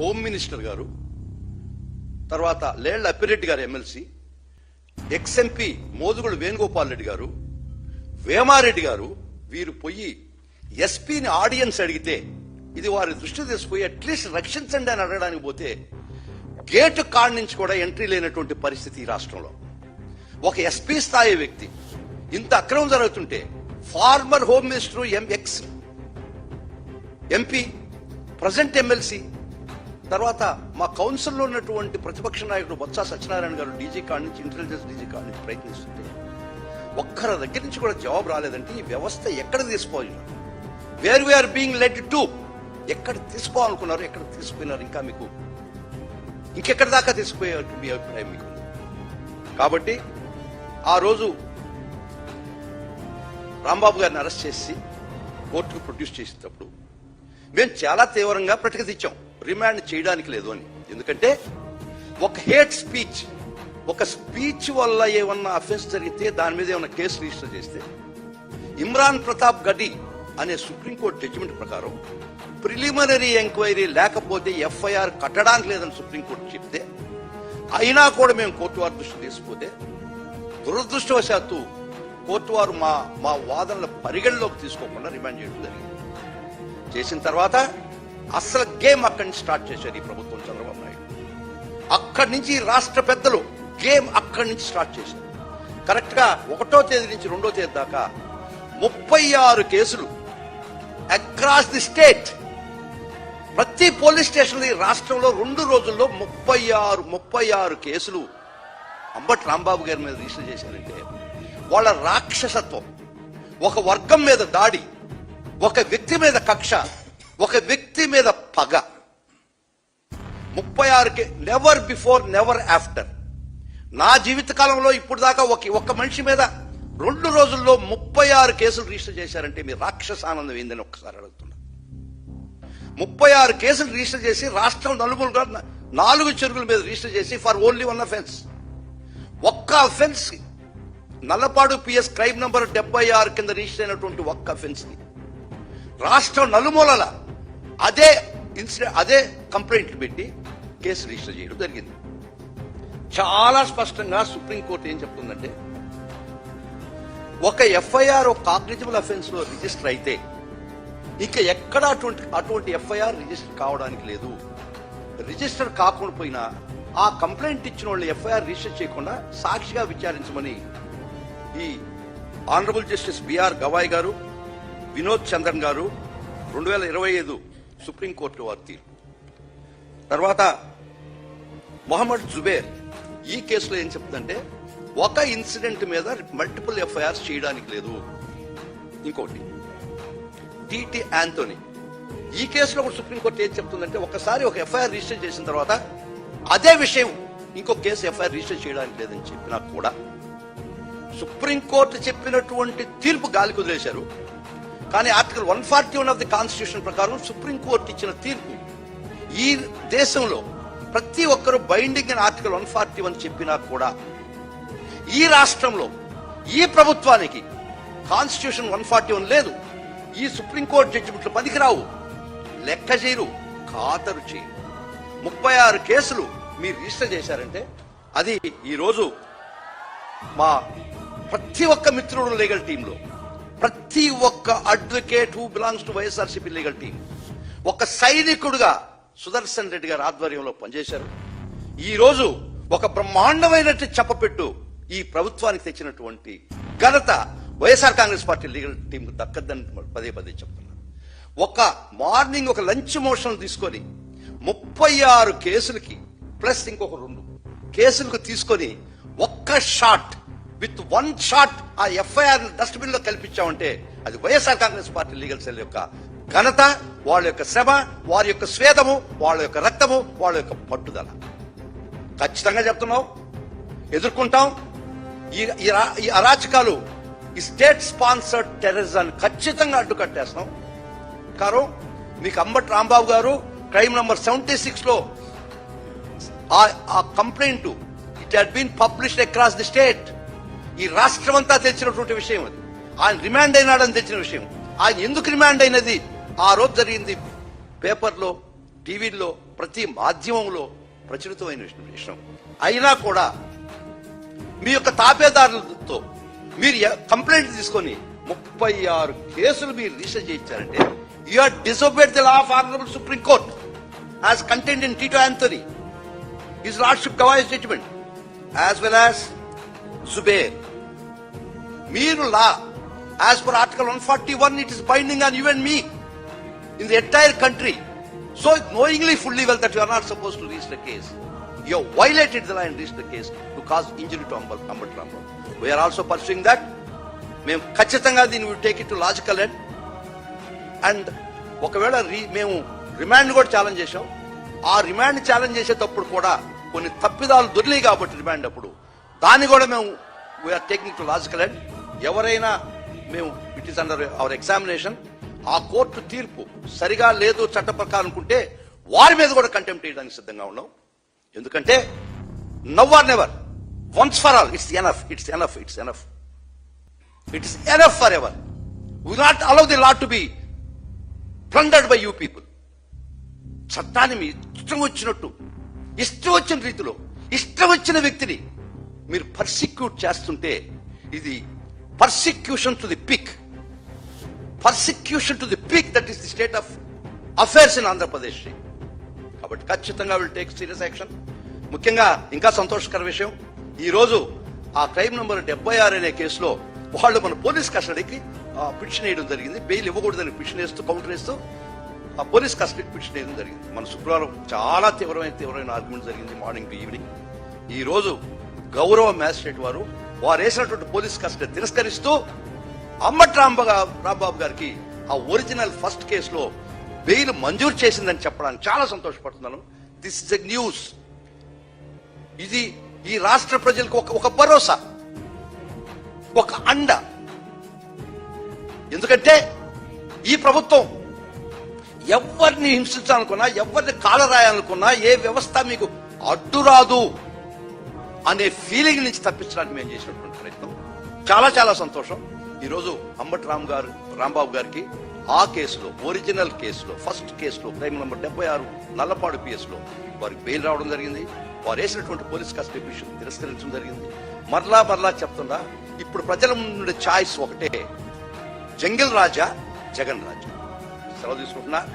Home minister గారు తర్వాత Lella Appireddy garu MLC ex MP Modugula Venugopal Reddy garu Vemareddy garu వీరు పోయి ఎస్పీని ఆడియన్స్ అడిగితే ఇది వారి దృష్టి తీసుకుపోయి అట్లీస్ట్ రక్షించండి అని అడగడానికి పోతే గేటు కాడి నుంచి కూడా ఎంట్రీ లేనటువంటి పరిస్థితి ఈ రాష్ట్రంలో. ఒక ఎస్పీ స్థాయి వ్యక్తి ఇంత అక్రమం జరుగుతుంటే former home minister M ex MP present MLC తర్వాత మా కౌన్సిల్లో ఉన్నటువంటి ప్రతిపక్ష నాయకుడు బొత్స సత్యనారాయణ గారు డీజీ కాడి నుంచి ఇంటెలిజెన్స్ డీజీ కాడి నుంచి ప్రయత్నిస్తుంటే ఒక్కరి దగ్గర నుంచి కూడా జవాబు రాలేదంటే ఈ వ్యవస్థ ఎక్కడ తీసుకోవాలి where we're being led to ఎక్కడ తీసుకోవాలనుకున్నారు ఎక్కడ తీసుకుపోయినారు ఇంకా మీకు ఇంకెక్కడి దాకా తీసుకుపోయే మీ అభిప్రాయం మీకు? కాబట్టి ఆ రోజు రాంబాబు గారిని అరెస్ట్ చేసి కోర్టుకు ప్రొడ్యూస్ చేసేటప్పుడు మేము చాలా తీవ్రంగా ప్రతిఘటించాం. రిమాండ్ చేయడానికి లేదు అని. ఎందుకంటే ఒక హేట్ స్పీచ్ ఒక స్పీచ్ వల్ల ఏమన్నా అఫెన్స్ జరిగితే దాని మీద ఏమన్నా కేసు రిజిస్టర్ చేస్తే ఇమ్రాన్ ప్రతాప్ గడి అనే సుప్రీంకోర్టు జడ్జిమెంట్ ప్రకారం ప్రిలిమినరీ ఎంక్వైరీ లేకపోతే ఎఫ్ఐఆర్ కట్టడానికి లేదని సుప్రీంకోర్టు చెప్తే అయినా కూడా మేము కోర్టు వారి దృష్టి తీసుకుపోతే దురదృష్టవశాత్తు కోర్టు వారు మా మా వాదనల పరిగణలోకి తీసుకోకుండా రిమాండ్ చేయడం జరిగింది. చేసిన తర్వాత అసలు గేమ్ అక్కడి నుంచి స్టార్ట్ చేశారు ఈ ప్రభుత్వం చంద్రబాబు నాయుడు. అక్కడి నుంచి రాష్ట్ర పెద్దలు గేమ్ అక్కడి నుంచి స్టార్ట్ చేశారు. కరెక్ట్గా ఒకటో తేదీ నుంచి రెండో తేదీ దాకా ముప్పై ఆరు కేసులు అక్రాస్ ది స్టేట్ ప్రతి పోలీస్ స్టేషన్ ఈ రాష్ట్రంలో రెండు రోజుల్లో ముప్పై ఆరు ముప్పై ఆరు కేసులు అంబటి రాంబాబు గారి మీద రిజిస్టర్ చేశారంటే వాళ్ళ రాక్షసత్వం ఒక వర్గం మీద దాడి ఒక వ్యక్తి మీద కక్ష ఒక వ్యక్తి మీద పగ. ముప్పై ఆరుకి నెవర్ బిఫోర్ నెవర్ ఆఫ్టర్ నా జీవితకాలంలో ఇప్పుడు దాకా ఒక ఒక్క మనిషి మీద రెండు రోజుల్లో ముప్పై ఆరు కేసులు రిజిస్టర్ చేశారంటే మీ రాక్షస ఆనందం ఏందని ఒక్కసారి అడుగుతున్నా. ముప్పై ఆరు కేసులు రిజిస్టర్ చేసి రాష్ట్రం నలుగురు నాలుగు చెరుగుల మీద రిజిస్టర్ చేసి ఫర్ ఓన్లీ వన్ అఫెన్స్ ఒక్క offence Nallapadu PS crime number డెబ్బై ఆరు కింద రిజిస్టర్ అయినటువంటి ఒక్క అఫెన్స్ని రాష్ట్రం నలుమూలల అదే ఇన్సిడెంట్ అదే కంప్లైంట్లు పెట్టి కేసు రిజిస్టర్ చేయడం జరిగింది. చాలా స్పష్టంగా సుప్రీంకోర్టు ఏం చెప్తుందంటే ఒక ఎఫ్ఐఆర్ ఒక కాగ్నిజిబుల్ అఫెన్స్లో రిజిస్టర్ అయితే ఇక ఎక్కడ అటువంటి అటువంటి ఎఫ్ఐఆర్ రిజిస్టర్ కావడానికి లేదు. రిజిస్టర్ కాకుండా పోయినా ఆ కంప్లైంట్ ఇచ్చిన వాళ్ళు ఎఫ్ఐఆర్ రిజిస్టర్ చేయకుండా సాక్షిగా విచారించమని ఈ ఆనరబుల్ జస్టిస్ బిఆర్ గవాయ్ గారు వినోద్ చంద్రన్ గారు రెండు వేల ఇరవై ఐదు సుప్రీంకోర్టు వారి తీర్పు. తర్వాత మొహమ్మద్ జుబేర్ ఈ కేసులో ఏం చెప్తుందంటే ఒక ఇన్సిడెంట్ మీద మల్టిపుల్ ఎఫ్ఐఆర్స్ చేయడానికి లేదు. ఇంకోటి టిటి యాంటోనీ ఈ కేసులో కూడా సుప్రీంకోర్టు ఏం చెప్తుందంటే ఒకసారి ఒక ఎఫ్ఐఆర్ రిజిస్టర్ చేసిన తర్వాత అదే విషయం ఇంకో కేసు ఎఫ్ఐఆర్ రిజిస్టర్ చేయడానికి లేదని చెప్పినా కూడా సుప్రీంకోర్టు చెప్పినటువంటి తీర్పు గాలి కుదిలేశారు కానీ article one forty one of the constitution ప్రకారం సుప్రీంకోర్టు ఇచ్చిన తీర్పు ఈ దేశంలో ప్రతి ఒక్కరూ బైండింగ్ అని ఆర్టికల్ వన్ ఫార్టీ వన్ చెప్పినా కూడా ఈ రాష్ట్రంలో ఈ ప్రభుత్వానికి కాన్స్టిట్యూషన్ వన్ ఫార్టీ వన్ లేదు. ఈ సుప్రీంకోర్టు జడ్జిమెంట్లు పనికిరావు. లెక్క చేయరు ఖాతరు చేయరు. ముప్పై ఆరు కేసులు మీరు రిజిస్టర్ చేశారంటే అది ఈరోజు మా ప్రతి ఒక్క మిత్రుడు లీగల్ టీంలో ప్రతి ఒక్క advocate who belongs to YSRCP legal team ఒక సైనికుడుగా సుదర్శన్ రెడ్డి గారి ఆధ్వర్యంలో పనిచేశారు. ఈ రోజు ఒక బ్రహ్మాండమైనట్టు చెప్పపెట్టు ఈ ప్రభుత్వానికి తెచ్చినటువంటి ఘనత YSR Congress Party legal team దక్కద్దని పదే పదే చెప్తున్నారు. ఒక మార్నింగ్ ఒక లంచ్ మోషన్ తీసుకొని ముప్పై ఆరు కేసులకి ప్లస్ ఇంకొక రెండు కేసులకు తీసుకొని ఒక్క షాట్ విత్ వన్ షాట్ ఆ ఎఫ్ఐఆర్ డస్ట్బిన్లో కల్పించామంటే అది YSR Congress Party legal cell యొక్క ఘనత వాళ్ళ యొక్క శ్రమ వారి యొక్క స్వేదము వాళ్ళ యొక్క రక్తము వాళ్ళ యొక్క పట్టుదల. ఖచ్చితంగా చెప్తున్నాం. ఎదుర్కొంటాం. ఈ ఈ అరాచకాలు ఈ స్టేట్ స్పాన్సర్డ్ టెర్రరిజాన్ని ఖచ్చితంగా అడ్డుకట్టేస్తాం. కారు మీకు అంబటి రాంబాబు గారు క్రైమ్ నంబర్ సెవెంటీ సిక్స్లో ఆ- ఆ complaint it had been published across the state. ఈ రాష్ట్రం అంతా తెలిసినటువంటి విషయం అది. ఆయన రిమాండ్ అయినాడని తెలిసిన విషయం. ఆయన ఎందుకు రిమాండ్ అయినది? ఆ రోజు జరిగింది పేపర్లో టీవీల్లో ప్రతి మాధ్యమంలో ప్రచురితమైన విషయం- విషయం. అయినా కూడా మీ యొక్క తాపేదారులతో మీరు కంప్లైంట్ తీసుకొని ముప్పై ఆరు కేసులు మీరు register చేయించారంటే you are disobeyed the law of honourable Supreme Court as content in Tito Anthony his lordship Gavai statement as well as Zubair. మీరు law. As per article one forty one it is binding on you me in the entire country so knowingly fully well that you are not suppose to reach the case you violated the line reach the case to cause injury to amber అంబట్ రామ్ we're also pursuing that మేము ఖచ్చితంగా దీన్ని we take it to logical end and ఒకవేళ మేము remand కూడా challenge చేసాం ఆ రిమాండ్ ఛాలెంజ్ చేసేటప్పుడు కూడా కొన్ని తప్పిదాలు దొరినాయి కాబట్టి రిమాండ్ అప్పుడు. దాన్ని కూడా మేము we're taking to logical and ఎవరైనా మేము it is under our examination ఆ కోర్టు తీర్పు సరిగా లేదు చట్ట ప్రకారం అనుకుంటే వారి మీద కూడా కంటెంప్ట్ చేయడానికి సిద్ధంగా ఉన్నాం. ఎందుకంటే now or never once for all it's enough it's enough it's enough it's enough for ever we not allow the lot to be plundered by you people చట్టాన్ని మీ ఇష్టం వచ్చినట్టు ఇష్టం వచ్చిన రీతిలో ఇష్టం వచ్చిన వ్యక్తిని మీరు పర్సిక్యూట్ చేస్తుంటే ఇది persecution to the peak persecution to the peak that is the state of affairs in Andhra Pradesh కాబట్టి ఖచ్చితంగా విల్ టేక్ సీరియస్ యాక్షన్ ముఖ్యంగా ఇంకా సంతోషకర విషయం ఈ రోజు ఆ క్రైమ్ నంబర్ డెబ్బై ఆరు అనే కేసులో వాళ్ళు మన పోలీస్ కస్టడీకి పిటిషన్ వేయడం జరిగింది. బెయిల్ ఇవ్వకూడదని పిటిషన్ వేస్తూ కౌంటర్ వేస్తూ ఆ పోలీస్ కస్టడీకి పిటిషన్ వేయడం జరిగింది. మన శుక్రవారం చాలా తీవ్రమైన తీవ్రమైన ఆర్గ్యుమెంట్ జరిగింది మార్నింగ్ టు ఈవినింగ్ ఈ రోజు గౌరవ మ్యాజిస్ట్రేట్ వారు వారు వేసినటువంటి పోలీస్ కస్టడీ తిరస్కరిస్తూ అమ్మటి రాంబాబు రాంబాబు గారికి ఆ ఒరిజినల్ ఫస్ట్ కేసులో బెయిల్ మంజూరు చేసిందని చెప్పడానికి చాలా సంతోషపడుతున్నాను. దిస్ ఇస్ ఎ న్యూస్ ఇది ఈ రాష్ట్ర ప్రజలకు ఒక ఒక భరోసా ఒక అండ. ఎందుకంటే ఈ ప్రభుత్వం ఎవరిని హింసించాలనుకున్నా ఎవరిని కాలరాయాలనుకున్నా ఏ వ్యవస్థ మీకు అడ్డు రాదు అనే ఫీలింగ్ నుంచి తప్పించడానికి మేము చేసినటువంటి ప్రయత్నం. చాలా చాలా సంతోషం. ఈరోజు అంబటి రామ్ గారు రాంబాబు గారికి ఆ కేసులో ఒరిజినల్ కేసులో ఫస్ట్ కేసులో క్రైమ్ నంబర్ డెబ్బై ఆరు నల్లపాడు పిఎస్లో వారికి బెయిల్ రావడం జరిగింది. వారు వేసినటువంటి పోలీస్ కస్టడీ పిటిషన్ తిరస్కరించడం జరిగింది. మరలా మరలా చెప్తుందా ఇప్పుడు ప్రజల ముందు ఛాయిస్ ఒకటే. జంగిల్ రాజా జగన్ రాజా. సెలవు తీసుకుంటున్నా.